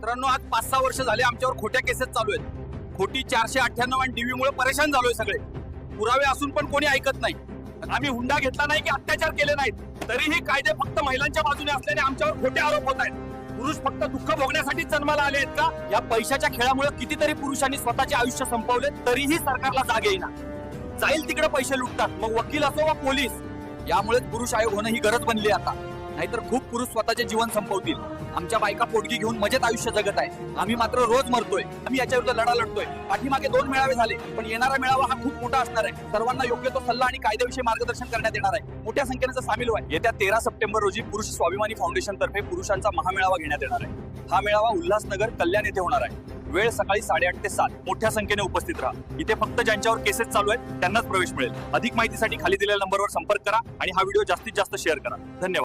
मित्रांनो आज पाच सहा वर्ष झाले आमच्यावर खोट्या केसेस चालू आहेत. खोटी चारशे अठ्ठ्याण्णव आणि डीव्ही मुळे परेशान झालोय सगळे. पुरावे असून पण कोणी ऐकत नाही. आम्ही हुंडा घेतला नाही की अत्याचार केले नाहीत. तरीही कायदे फक्त महिलांच्या बाजूने असल्याने आमच्यावर खोटे आरोप होत आहेत. पुरुष फक्त दुःख भोगण्यासाठी जन्माला आले आहेत का? या पैशाच्या खेळामुळे कितीतरी पुरुषांनी स्वतःचे आयुष्य संपवले तरीही सरकारला जाग येईना. जाईल तिकडे पैसे लुटतात. मग वकील असो वा पोलीस यामुळे पुरुष आयोग होणं ही गरज बनली आता. नाहीतर खूप पुरुष स्वतःचे जीवन संपवतील. आमच्या बायका पोटगी घेऊन मजेत आयुष्य जगत आहे आम्ही मात्र रोज मरतोय. आम्ही याच्या विरुद्ध लढा लढतोय. पाठीमागे दोन मेळावे झाले पण येणारा मेळावा हा खूप मोठा असणार आहे. सर्वांना योग्य तो सल्ला आणि कायद्याविषयी मार्गदर्शन करण्यात येणार आहे. मोठ्या संख्येने सामील व्हा येत्या तेरा सप्टेंबर रोजी पुरुष स्वाभिमानी फाउंडेशन तर्फे पुरुषांचा महामेळावा घेण्यात येणार आहे. हा मेळावा उल्हासनगर कल्याण येथे होणार आहे. वेळ सकाळी साडेआठ ते सात. मोठ्या संख्येने उपस्थित राहा. इथे फक्त ज्यांच्यावर केसेस चालू आहेत त्यांनाच प्रवेश मिळेल. अधिक माहितीसाठी खाली दिलेल्या नंबरवर संपर्क करा आणि हा व्हिडिओ जास्तीत जास्त शेअर करा. धन्यवाद.